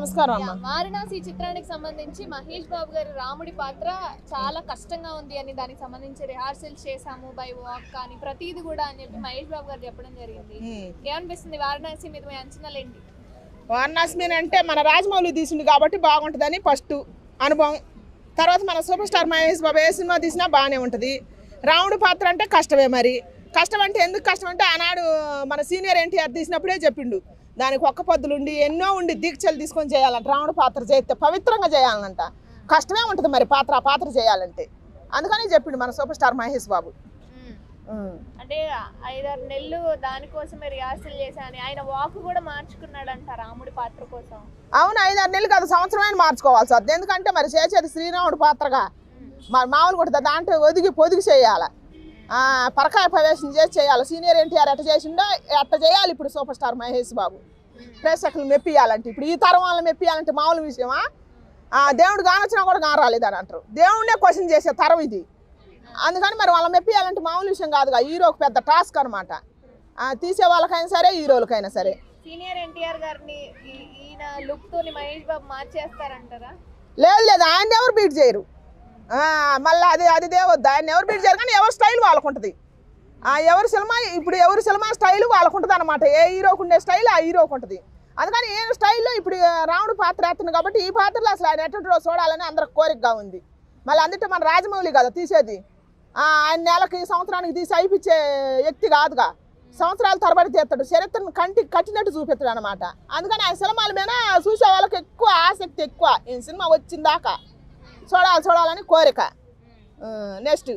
నమస్కారం అమ్మా. వారణాసి చిత్రానికి సంబంధించి మహేష్ బాబు గారి రాముడి పాత్ర చాలా కష్టంగా ఉంది అని దానికి సంబంధించి రిహార్సల్స్ చేశాము బై వాక్ కానీ ప్రతిది కూడా అని చెప్పి మహేష్ బాబు గారు చెప్పడం జరిగింది. ఏమనిపిస్తుంది వారణాసి మీద మీ అంచనాలు ఏంటి? వారణాసిమీన్ అంటే మన రాజమౌళి తీసిండు కాబట్టి బాగుంటుందని ఫస్ట్ అనుభవం. తర్వాత మన సూపర్ స్టార్ మహేష్ బాబు ఏ సినిమా తీసినా బాగానే ఉంటుంది. రాముడు పాత్ర అంటే కష్టమే మరి. కష్టం అంటే ఎందుకు కష్టం అంటే ఆనాడు మన సీనియర్ ఎన్టీఆర్ తీసినప్పుడే చెప్పిండు. దానికి ఒక్క పొద్దులు ఉండి ఎన్నో ఉండి దీక్షలు తీసుకొని చేయాలంట. రాముడు పాత్ర చేస్తే పవిత్రంగా చేయాలంట. కష్టమే ఉంటుంది మరి పాత్ర ఆ పాత్ర చేయాలంటే. అందుకని చెప్పిండు మన సూపర్ స్టార్ మహేష్ బాబు. అంటే ఐదారు నెలలు దానికోసమే రిహార్సల్ చేశాను ఆయన వాక్ కూడా మార్చుకున్నాడంట రాముడి పాత్ర కోసం. అవును ఐదారు నెలలు కాదు సంవత్సరమైన మార్చుకోవాల్సి వస్తుంది ఎందుకంటే మరి చేసేది శ్రీరాముడు పాత్రగా. మరి మామూలు కూడా దాంట్లో ఒదిగి పొదిగి చేయాలి. పరకాయ ప్రవేశం చేసి చేయాలి. సీనియర్ ఎన్టీఆర్ ఎట్ట చేసిండో ఎట్ట చేయాలి ఇప్పుడు సూపర్ స్టార్ మహేష్ బాబు. ప్రేక్షకులు మెప్పియాలంటే ఇప్పుడు ఈ తరం వాళ్ళని మెప్పియాలంటే మామూలు విషయమా? ఆ, దేవుడు కానొచ్చినా కూడా కారాలేదు అని అంటారు. దేవుడినే క్వశ్చన్ చేసే తరం ఇది. అందుకని మరి వాళ్ళని మెప్పియాలంటే మామూలు విషయం కాదుగా. హీరోకి పెద్ద టాస్క్ అనమాట తీసే వాళ్ళకైనా సరే హీరోలకైనా సరే. సీనియర్ ఎన్టీఆర్ గారిని ఈయన లుక్ తోని మహేష్ బాబు మార్చేస్తారంటారా? లేదు లేదు. ఆయన ఎవరు బీట్ చేయరు? మళ్ళీ అది అది దేవద్దు ఆయన ఎవరు బీట్ చేయరు కానీ ఎవరి స్టైల్ వాళ్ళకు ఉంటుంది ఎవరి సినిమా ఇప్పుడు ఎవరి సినిమా స్టైల్ వాళ్ళకు ఉంటుంది అనమాట ఏ హీరోకు ఉండే స్టైల్ ఆ హీరోకు ఉంటుంది అందుకని ఏ స్టైల్లో ఇప్పుడు రాముడు పాత్ర వేస్తుంది కాబట్టి ఈ పాత్రలో అసలు ఆయన ఎటువంటి చూడాలని అందరికి కోరికగా ఉంది. మళ్ళీ అందుకే మన రాజమౌళి కదా తీసేది. ఆయన నెలకి సంవత్సరానికి తీసి అయిపించే వ్యక్తి కాదుగా. సంవత్సరాల తరబడి తీస్తాడు. చరిత్రను కంటికి కట్టినట్టు చూపిస్తాడు అనమాట అందుకని ఆయన సినిమాల మీద చూసే వాళ్ళకి ఎక్కువ ఆసక్తి ఎక్కువ. ఈ సినిమా వచ్చిందాకా. చూడాలి చూడాలని కోరిక. నెక్స్ట్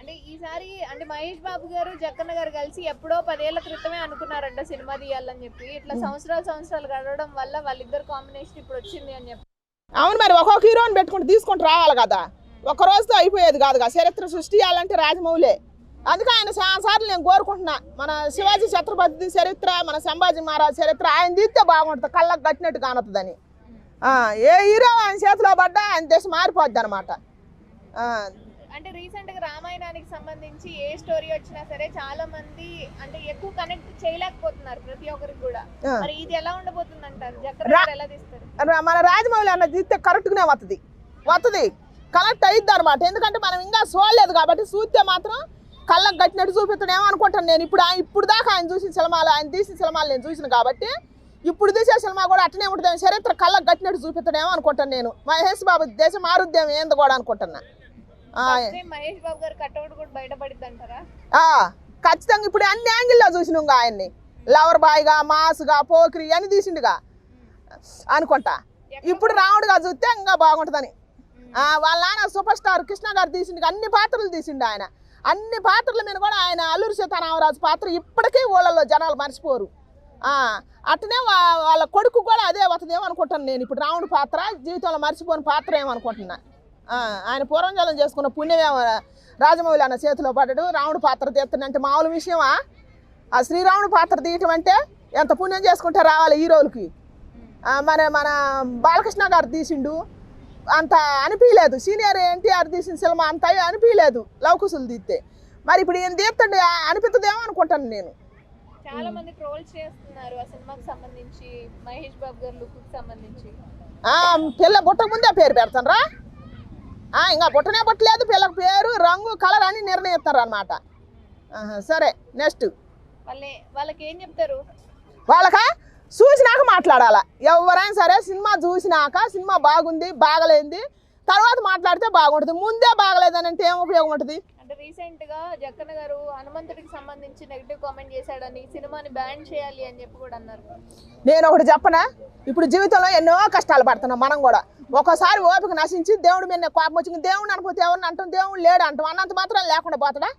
అంటే ఈసారి అంటే మహేష్ బాబు గారు జక్కన్న గారు కలిసి ఎప్పుడో పదేళ్ళ క్రితమే అనుకున్నారంట సినిమా తీయాలని చెప్పి. ఇట్లా సంవత్సరాలు సంవత్సరాలు గడవడం వల్ల వాళ్ళిద్దరు కాంబినేషన్ ఇప్పుడు వచ్చింది అని చెప్పి. అవును మరి ఒక్కొక్క హీరోని పెట్టుకుంటూ తీసుకుంటూ రావాలి కదా. ఒక రోజుతో అయిపోయేది కాదుగా చరిత్ర సృష్టియాలంటే రాజమౌళే. అందుకే ఆయన చాలా సార్లు నేను కోరుకుంటున్నా మన శివాజీ ఛత్రపతి చరిత్ర మన సంభాజీ మహారాజ్ చరిత్ర ఆయన తీస్తే బాగుంటుంది కళ్ళకు కట్టినట్టు కానొస్తుందని ఆ, ఏ హీరో ఆయన చేతిలో పడ్డా ఆయన దేశం మారిపోద్ది అనమాట అంటే రీసెంట్గా రామాయణానికి సంబంధించి ఏ స్టోరీ వచ్చినా సరే చాలా మంది అంటే ఎక్కువ కనెక్ట్ చేయలేకపోతున్నారు ప్రతి ఒక్కరికి కూడా. మరి ఇది ఎలా ఉండబోతుంది అంటారు ఎలా తీస్తారు? మన రాజమౌళి అన్న తీస్తే కరెక్ట్గానే వస్తుంది వస్తుంది కనెక్ట్ అయ్యిద్ది అనమాట ఎందుకంటే మనం ఇంకా చూడలేదు కాబట్టి చూస్తే మాత్రం కళ్ళకు కట్టినట్టు చూపిస్తాడేమో అనుకుంటాను నేను. ఇప్పుడు ఇప్పుడు దాకా ఆయన చూసిన సినిమాలు ఆయన తీసిన సినిమాలు నేను చూసిన కాబట్టి ఇప్పుడు తీసే సినిమా కూడా అట్నే ఉంటుంది చరిత్ర కళ్ళకు కట్టినట్టు చూపిస్తాడేమో అనుకుంటాను నేను. మహేష్ బాబు దేశం మారుద్దేమో ఏంది కూడా అనుకుంటున్నా. మహేష్ బాబు గారు కట్అవుట్ కూడా బయటపడిద్ది అంటారా? ఆ, ఖచ్చితంగా ఇప్పుడు అన్ని యాంగిల్లో చూసినాం ఆయన్ని. లవర్ బాయ్గా మాస్గా పోకిరి అని తీసిండుగా. అనుకుంటా. ఇప్పుడు రాముడుగా చూస్తే ఇంకా బాగుంటుందని. ఆ, వాళ్ళ నాన్న సూపర్ స్టార్ కృష్ణ గారు తీసిండు అన్ని పాత్రలు తీసిండు ఆయన. అన్ని పాత్రల మీద కూడా ఆయన అల్లూరి సీతారామరాజు పాత్ర ఇప్పటికీ ఊళ్ళలో జనాలు మర్చిపోరు. అట్నే వాళ్ళ కొడుకు కూడా అదే వస్తుందేమో అనుకుంటాను నేను ఇప్పుడు రావణ పాత్ర జీవితంలో మర్చిపోని పాత్ర ఏమనుకుంటున్నా. ఆయన పూర్వంజలం చేసుకున్న పుణ్యమేమో రాజమౌళి అన్న చేతిలో పడ్డాడు రాముడు పాత్ర తీస్తాడంటే మామూలు విషయమా? ఆ శ్రీరాముడు పాత్ర తీయటం అంటే ఎంత పుణ్యం చేసుకుంటే రావాలి హీరోలకి మన మన బాలకృష్ణ గారు తీసిండు అంత అనిపించలేదు సీనియర్ ఎన్టీఆర్ తీసిన సినిమా అంత అనిపించలేదు లవకుశులు తీస్తే. మరి ఇప్పుడు ఈయన తీస్తుండే అనిపిస్తుందేమో అనుకుంటాను నేను. చాలా మంది ట్రోల్స్ చేస్తున్నారు ఆ సినిమాకి సంబంధించి మహేష్ బాబు గారి లుక్కి సంబంధించి. ఆ, పిల్ల బుట్టక ముందే పేరు పెడతానరా. ఇంకా బుట్టనే బుట్టలేదు పిల్లకి పేరు రంగు కలర్ అని నిర్ణయిస్తారు అనమాట సరే నెక్స్ట్ వాళ్ళే వాళ్ళకి ఏం చెప్తారు? వాళ్ళక? చూసినాక మాట్లాడాలా. ఎవరైనా సరే సినిమా చూసినాక సినిమా బాగుంది బాగలేంది తర్వాత మాట్లాడితే బాగుంటుంది ముందే బాగలేదని అంటే ఏం ఉపయోగం ఉంటుంది? రీసెంట్గా జక్కన్న గారు హనుమంతుడికి సంబంధించి నెగిటివ్ కామెంట్ చేశాడని సినిమాని బ్యాన్ చేయాలి అని చెప్పి కూడా అన్నారు. నేను ఒకటి చెప్పనా? ఇప్పుడు జీవితంలో ఎన్నో కష్టాలు పడుతున్నాం మనం కూడా. ఒకసారి ఓపిక నశించి దేవుడి మీద కోపం వచ్చింది దేవుడిని అనుకోతే ఎవరిని అంటాం? దేవుడు లేడు అంటాం. అన్నంత మాత్రం లేకుండా పోతాడా?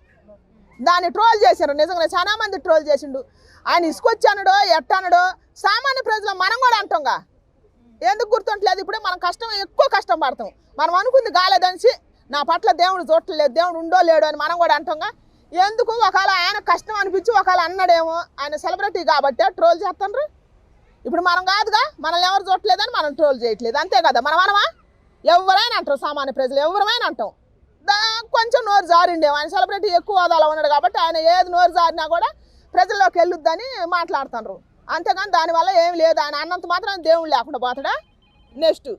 దాన్ని ట్రోల్ చేశారు. నిజంగా చాలా మంది ట్రోల్ చేసిండు. ఆయన ఇసుకొచ్చానడో ఎట్టానడో సామాన్య ప్రజలు మనం కూడా అంటాంగా. ఎందుకు గుర్తుంటలేదు? ఇప్పుడే మనం కష్టం ఎక్కువ కష్టం పడతాం. మనం అనుకుంది కాలేదనిసి నా పట్ల దేవుడు చూడలేదు దేవుడు ఉండో లేడు అని మనం కూడా అంటాంగా ఎందుకు? ఒకవేళ ఆయన కష్టం అనిపించి ఒకవేళ అన్నాడేమో ఆయన సెలబ్రిటీ కాబట్టి ట్రోల్ చేస్తాండ్రు. ఇప్పుడు మనం కాదుగా మనల్ని ఎవరు చూడలేదని మనం ట్రోల్ చేయట్లేదు. అంతే కదా మనం అనమా? ఎవరైనా అంటారు సామాన్య ప్రజలు ఎవరమైనా అంటాం. దా కొంచెం నోరు జారిండే ఆయన సెలబ్రిటీ ఎక్కువ హోదాలో ఉన్నాడు కాబట్టి ఆయన ఏది నోరు జారినా కూడా ప్రజల్లోకి వెళ్ళొద్దని మాట్లాడుతున్నారు అంతేగాని దానివల్ల ఏం లేదు. ఆయన అన్నంత మాత్రం దేవుడు లేకుండా పోతాడా? నెక్స్ట్.